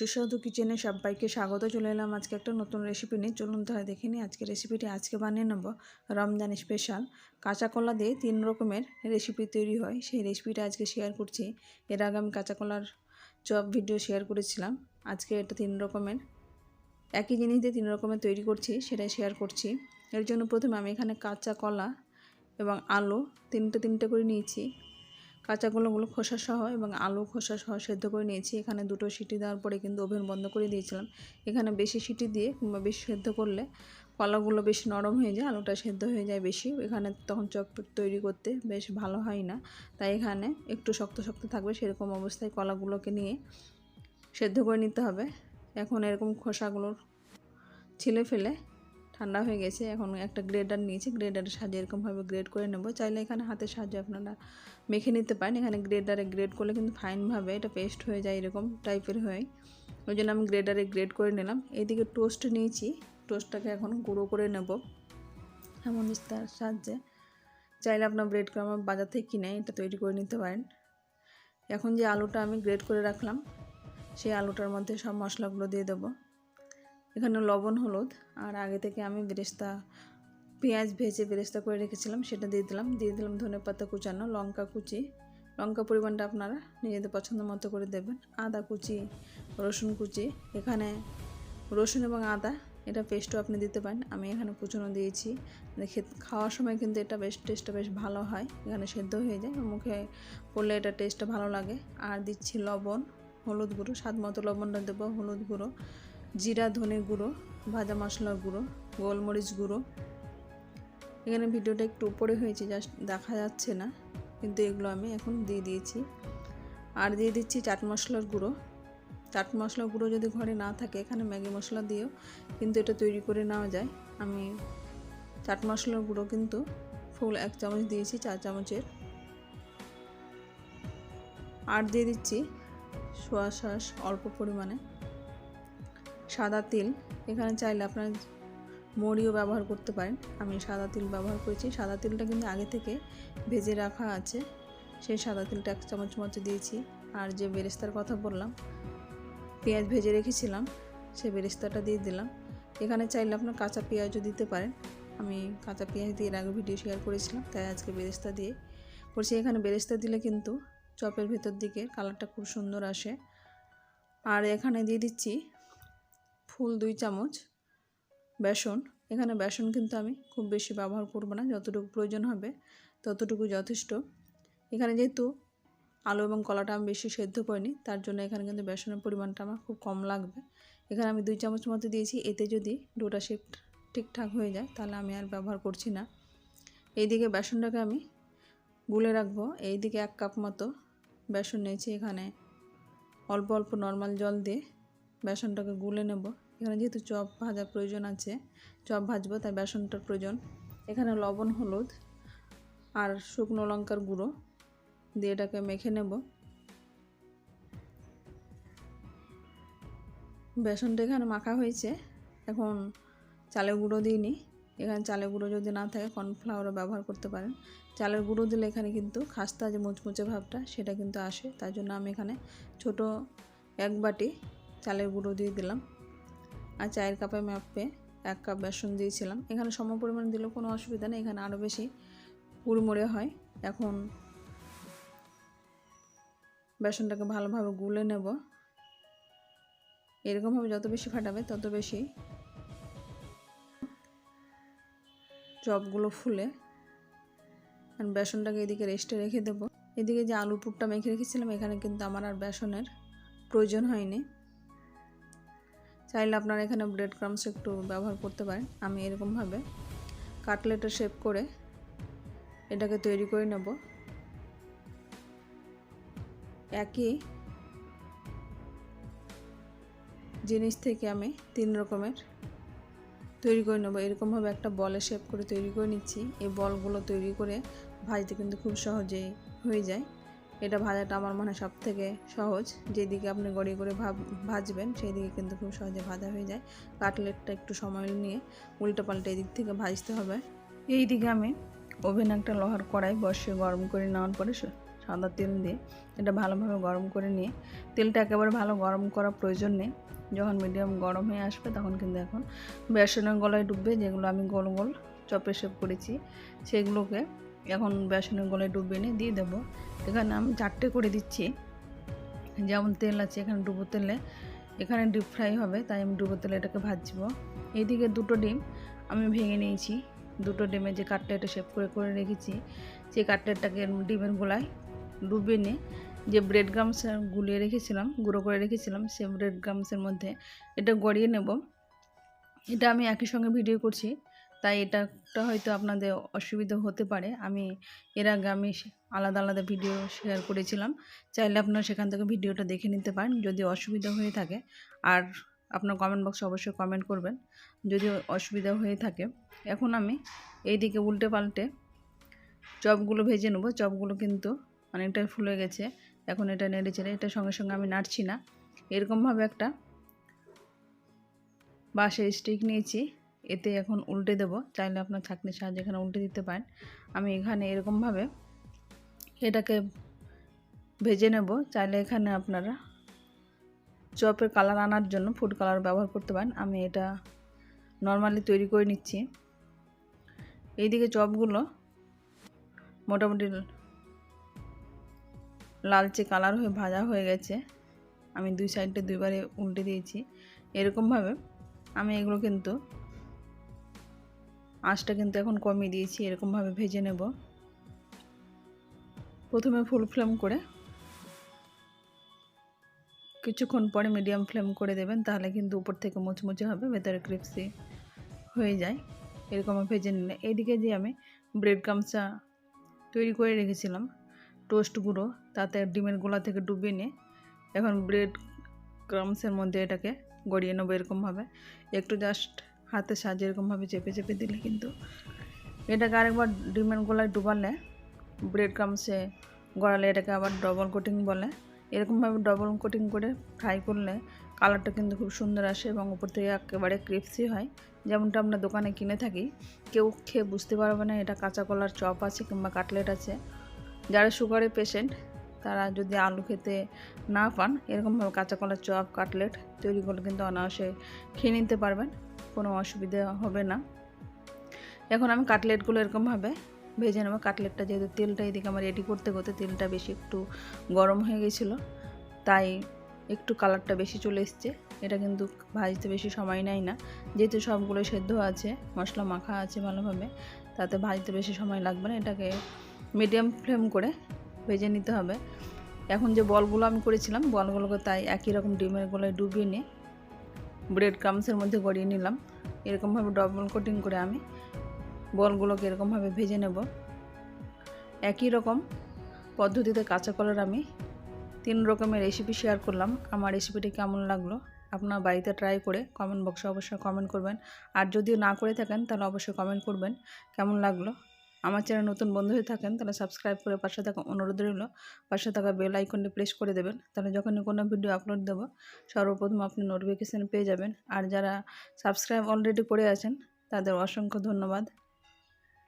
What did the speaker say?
সুস্বাদু কিচেনে সবাইকে স্বাগত, চলে এলাম আজকে একটা নতুন রেসিপি নিয়ে। চলুন তাহলে দেখে নিই আজকে রেসিপিটি আজকে বানিয়ে নেব রমজান স্পেশাল কাঁচা কলা দিয়ে তিন রকমের রেসিপি তৈরি হয়। সেই রেসিপিটা আজকে শেয়ার করছি। এর আগে আমি কাঁচা কলার চপ ভিডিও শেয়ার করেছিলাম। আজকে এটা তিন রকমের। একই জিনিস দিয়ে তিন রকমের তৈরি করছি সেটাই শেয়ার করছি। এর জন্য প্রথমে আমি এখানে কাঁচা কলা এবং আলু তিনটে তিনটে করে নিয়েছি। কাঁচাগুলোগুলো খোসা সহ এবং আলু খোসা সহ সেদ্ধ করে নিয়েছি। এখানে দুটো সিটি দেওয়ার পরে কিন্তু ওভেন বন্ধ করে দিয়েছিলাম। এখানে বেশি সিটি দিয়ে কিংবা বেশি সেদ্ধ করলে কলাগুলো বেশি নরম হয়ে যায়, আলুটা সেদ্ধ হয়ে যায় বেশি। এখানে তখন চপ তৈরি করতে বেশ ভালো হয় না। তাই এখানে একটু শক্ত শক্ত থাকবে, সেরকম অবস্থায় কলাগুলোকে নিয়ে সেদ্ধ করে নিতে হবে। এখন এরকম খোসাগুলোর ছিলে ফেলে ঠান্ডা হয়ে গেছে। এখন একটা গ্রেডার নিয়েছি। গ্রেডারের সাহায্যে এরকমভাবে গ্রেড করে নেব। চাইলে এখানে হাতের সাহায্যে আপনারা মেখে নিতে পারেন। এখানে গ্রেডারে গ্রেড করলে কিন্তু ফাইনভাবে এটা পেস্ট হয়ে যায় এরকম টাইপের হয়। ওই জন্য আমি গ্রেডারে গ্রেড করে নিলাম। এইদিকে টোস্ট নিয়েছি। টোস্টটাকে এখন গুঁড়ো করে নেব। এমন তার সাহায্যে। চাইলে আপনার ব্রেড ক্রাম বাজার থেকে কিনে এটা তৈরি করে নিতে পারেন। এখন যে আলুটা আমি গ্রেড করে রাখলাম, সেই আলুটার মধ্যে সব মশলাগুলো দিয়ে দেবো। এখানে লবণ, হলুদ, আর আগে থেকে আমি বেরেস্তা পেঁয়াজ ভেজে বেরেস্তা করে রেখেছিলাম, সেটা দিয়ে দিলাম। দিয়ে দিলাম ধনে পাতা কুচানো, লঙ্কা কুচি। লঙ্কা পরিমাণটা আপনারা নিজেদের পছন্দ মতো করে দেবেন। আদা কুচি, রসুন কুচি। এখানে রসুন এবং আদা, এটা পেস্টও আপনি দিতে পারেন। আমি এখানে কুচনো দিয়েছি। দেখে খাওয়ার সময় কিন্তু এটা বেশ টেস্টটা বেশ ভালো হয়। এখানে সেদ্ধ হয়ে যায়। মুখে পড়লে এটা টেস্টটা ভালো লাগে। আর দিচ্ছি লবণ, হলুদ গুঁড়ো। স্বাদ মতো লবণটা দেবো, হলুদ গুঁড়ো, জিরা, ধনে গুঁড়ো, ভাজা মশলার গুঁড়ো, গোলমরিচ গুঁড়ো এখানে ভিডিওটা একটু উপরে হয়েছে জাস্ট দেখা যাচ্ছে না। কিন্তু এগুলো আমি এখন দিয়ে দিয়েছি। আর দিয়ে দিচ্ছি চাট মশলার গুঁড়ো। চাট মশলার গুঁড়ো যদি ঘরে না থাকে, এখানে ম্যাগি মশলা দিয়েও কিন্তু এটা তৈরি করে নেওয়া যায়। আমি চাট মশলার গুঁড়ো কিন্তু ফুল এক চামচ দিয়েছি, চার চামচের। আর দিয়ে দিচ্ছি সোয়া সস অল্প পরিমাণে। সাদা তিল। এখানে চাইলে আপনার মরিও ব্যবহার করতে পারেন। আমি সাদা তিল ব্যবহার করেছি। সাদা তিলটা কিন্তু আগে থেকে ভেজে রাখা আছে। সেই সাদা তিলটা এক চামচ মতো দিয়েছি। আর যে বেরেস্তার কথা বললাম, পেঁয়াজ ভেজে রেখেছিলাম সেই বেরেস্তাটা দিয়ে দিলাম। এখানে চাইলে আপনার কাঁচা পেঁয়াজও দিতে পারেন। আমি কাঁচা পেঁয়াজ দিয়ে এর আগে ভিডিও শেয়ার করেছিলাম, তাই আজকে বেরেস্তা দিয়ে করছি। এখানে বেরেস্তা দিলে কিন্তু চপের ভেতর দিকে কালারটা খুব সুন্দর আসে। আর এখানে দিয়ে দিচ্ছি ফুল দুই চামচ বেসন, এখানে বেসন কিন্তু আমি খুব বেশি ব্যবহার করব না, যতটুকু প্রয়োজন হবে ততটুকু যথেষ্ট। এখানে যেহেতু আলু এবং কলাটা আমি বেশি সেদ্ধ করিনি, তার জন্য এখানে কিন্তু বেসনের পরিমাণটা আমার খুব কম লাগবে। এখানে আমি দুই চামচ মতো দিয়েছি, এতে যদি ডোটা শেপ ঠিকঠাক হয়ে যায় তাহলে আমি আর ব্যবহার করছি না। এইদিকে বেসনটাকে আমি গুলে রাখব, এইদিকে এক কাপ মতো বেসন নিয়েছি, এখানে অল্প অল্প নর্মাল জল দিয়ে বেসনটাকে গুলে নেব। এখানে যেহেতু চপ ভাজার প্রয়োজন আছে, চপ ভাজবো তাই বেসনটার প্রয়োজন। এখানে লবণ, হলুদ আর শুকনো লঙ্কার গুঁড়ো দিয়ে এটাকে মেখে নেব। বেসনটা এখানে মাখা হয়েছে, এখন চালের গুঁড়ো দিইনি এখানে চালের গুঁড়ো যদি না থাকে, কর্নফ্লাওয়ারও ব্যবহার করতে পারেন। চালের গুঁড়ো দিলে এখানে কিন্তু খাস্তা যে মুচমুচে ভাবটা, সেটা কিন্তু আসে। তার জন্য আমি এখানে ছোট এক বাটি চালের গুঁড়ো দিয়ে দিলাম। আর চায়ের কাপে মাপে এক কাপ বেসন দিয়েছিলাম। এখানে সম পরিমাণ দিলেও কোনো অসুবিধা নেই, এখানে আরও বেশি কুড়মুড়ে হয়। এখন বেসনটাকে ভালোভাবে গুলে নেব। এরকমভাবে যত বেশি ফাটাবে, তত বেশি চপগুলো ফুলে আর বেসনটাকে এদিকে রেস্টে রেখে দেবো। এদিকে যে আলু পুরটা মেখে রেখেছিলাম, এখানে কিন্তু আমার আর বেসনের প্রয়োজন হয়নি। চাইলে আপনারা এখানে ব্রেড ক্রামস একটু ব্যবহার করতে পারেন, আমি এরকমভাবে কাটলেটের শেপ করে এটাকে তৈরি করে নেব। একই জিনিস থেকে আমি তিন রকমের তৈরি করে নেব। এরকমভাবে একটা বলে শেপ করে তৈরি করে নিচ্ছি। এই বলগুলো তৈরি করে ভাজতে কিন্তু খুব সহজেই হয়ে যায়। এটা ভাজাটা আমার মনে হয় সব থেকে সহজ। যেদিকে আপনি গড়িয়ে করে ভাব, ভাজবেন সেই দিকে কিন্তু খুব সহজে ভাজা হয়ে যায়। কাটলেটটা একটু সময় নিয়ে উল্টো পাল্টে এদিক থেকে ভাজতে হবে। এই দিকে আমি ওভেন একটা লোহার কড়াই বসে গরম করে নেওয়ার পরে সাদা তেল দিয়ে এটা ভালোভাবে গরম করে নিয়ে, তেলটা একেবারে ভালো গরম করার প্রয়োজন নেই। যখন মিডিয়াম গরম হয়ে আসবে তখন কিন্তু এখন বেসনের গলায় ডুববে, যেগুলো আমি গোল গোল চপে শেপ করেছি, সেগুলোকে এখন বেসনের গলায় ডুবিয়ে নিয়ে দিয়ে দেবো। এখানে আমি চারটে করে দিচ্ছি। যেমন তেল আছে, এখানে ডুবো তেলে। এখানে ডিপ ফ্রাই হবে, তাই আমি ডুবো তেলে এটাকে ভাজবো। এইদিকে দুটো ডিম আমি ভেঙে নিয়েছি। দুটো ডিমে যে কাটলেটটা শেপ করে করে রেখেছি। সেই কাটলেটটাকে ডিমের গোলায় ডুবিয়ে নিয়ে যে ব্রেড গামস গুলিয়ে রেখেছিলাম, গুঁড়ো করে রেখেছিলাম, সেই ব্রেড গামসের মধ্যে এটা গড়িয়ে নেব। এটা আমি একই সঙ্গে ভিডিও করছি। তাই এটাটা হয়তো আপনাদের অসুবিধা হতে পারে। আমি এর আগে আমি আলাদা আলাদা ভিডিও শেয়ার করেছিলাম। চাইলে আপনারা সেখান থেকে ভিডিওটা দেখে নিতে পারেন যদি অসুবিধা হয়ে থাকে। আর আপনার কমেন্ট বক্সে অবশ্যই কমেন্ট করবেন যদি অসুবিধা হয়ে থাকে। এখন আমি এইদিকে উল্টে পাল্টে চপগুলো ভেজে নেব। চপগুলো কিন্তু অনেকটাই ফুলে গেছে। এখন এটা নেড়ে চেড়ে এটা সঙ্গে সঙ্গে আমি নাড়ছি না। এরকমভাবে একটা বাঁশের স্টিক নিয়েছি। এতে এখন উল্টে দেবো। চাইলে আপনার ছাঁকনির সাহায্যে এখানে উল্টে দিতে পারেন। আমি এখানে এরকমভাবে এটাকে ভেজে নেব। চাইলে এখানে আপনারা চপের কালার আনার জন্য ফুড কালার ব্যবহার করতে পারেন। আমি এটা নর্মালি তৈরি করে নিচ্ছি। এইদিকে চপগুলো মোটামুটি লালচে কালার হয়ে ভাজা হয়ে গেছে। আমি দুই সাইডটা দুইবারে উল্টে দিয়েছি। এরকমভাবে আমি এগুলো কিন্তু আঁচটা কিন্তু এখন কমিয়ে দিয়েছি, এরকমভাবে ভেজে নেব। প্রথমে ফুল ফ্লেম করে কিছুক্ষণ পরে মিডিয়াম ফ্লেম করে দেবেন, তাহলে কিন্তু উপর থেকে মুচমুচে হবে, ভেতরে ক্রিপসি হয়ে যায় এরকম ভেজে নিলে। এইদিকে যে আমি ব্রেড কামচা তৈরি করে রেখেছিলাম, টোস্ট গুঁড়ো, তাতে ডিমের গোলা থেকে ডুবিয়ে নিয়ে, এখন ব্রেড ক্রামসের মধ্যে এটাকে গড়িয়ে নেব এরকমভাবে। একটু জাস্ট হাতে সাজিয়ে এরকমভাবে চেপে চেপে দিলে কিন্তু। এটাকে আরেকবার ডিমের গোলায় ডুবালে ব্রেড ক্রামসে গড়ালে এটাকে আবার ডবল কোটিং বলে। এরকমভাবে ডবল কোটিং করে ফ্রাই করলে কালারটা কিন্তু খুব সুন্দর আসে এবং উপর থেকে একেবারে ক্রিপসি হয়। যেমনটা আমরা দোকানে কিনে থাকি, কেউ খেয়ে বুঝতে পারবে না এটা কাঁচা কলার চপ আছে কিংবা কাটলেট আছে। যারা সুগারের পেশেন্ট তারা যদি আলু খেতে না পান, এরকমভাবে কাঁচা কলার চপ, কাটলেট তৈরি করলে কিন্তু অনায়াসে খেয়ে নিতে পারবেন। কোনো অসুবিধা হবে না। এখন আমি কাটলেটগুলো এরকমভাবে ভেজে নেব। কাটলেটটা যেহেতু তেলটা এদিকে আমার রেডি করতে করতে তেলটা বেশি একটু গরম হয়ে গেছিল, তাই একটু কালারটা বেশি চলে এসছে। এটা কিন্তু ভাজতে বেশি সময় নেয় না। যেহেতু সবগুলো সেদ্ধ আছে, মশলা মাখা আছে ভালোভাবে, তাতে ভাজতে বেশি সময় লাগবে না। এটাকে মিডিয়াম ফ্লেম করে ভেজে নিতে হবে। এখন যে বলগুলো আমি করেছিলাম, বলগুলোকে তাই একই রকম ডিমের গোলায় ডুবিয়ে নিয়ে ব্রেড ক্রামসের মধ্যে গড়িয়ে নিলাম। এরকমভাবে ডবল কোটিং করে আমি বলগুলোকে এরকমভাবে ভেজে নেব। একই রকম পদ্ধতিতে কাঁচা কলার আমি তিন রকমের রেসিপি শেয়ার করলাম। আমার রেসিপিটি কেমন লাগল আপনার বাড়িতে ট্রাই করে কমেন্ট বক্সে অবশ্যই কমেন্ট করবেন। আর যদিও না করে থাকেন তাহলে অবশ্যই কমেন্ট করবেন। কেমন লাগল? আমার চ্যানেল নতুন বন্ধু হয়ে থাকেন, তাহলে সাবস্ক্রাইব করে পাশে থাকা অনুরোধ রইল। পাশে থাকা বেল আইকনটি প্রেস করে দেবেন, তাহলে যখনই কোনো ভিডিও আপলোড দেবো, সর্বপ্রথম আপনি নোটিফিকেশান পেয়ে যাবেন। আর যারা সাবস্ক্রাইব অলরেডি করে আছেন, তাদের অসংখ্য ধন্যবাদ।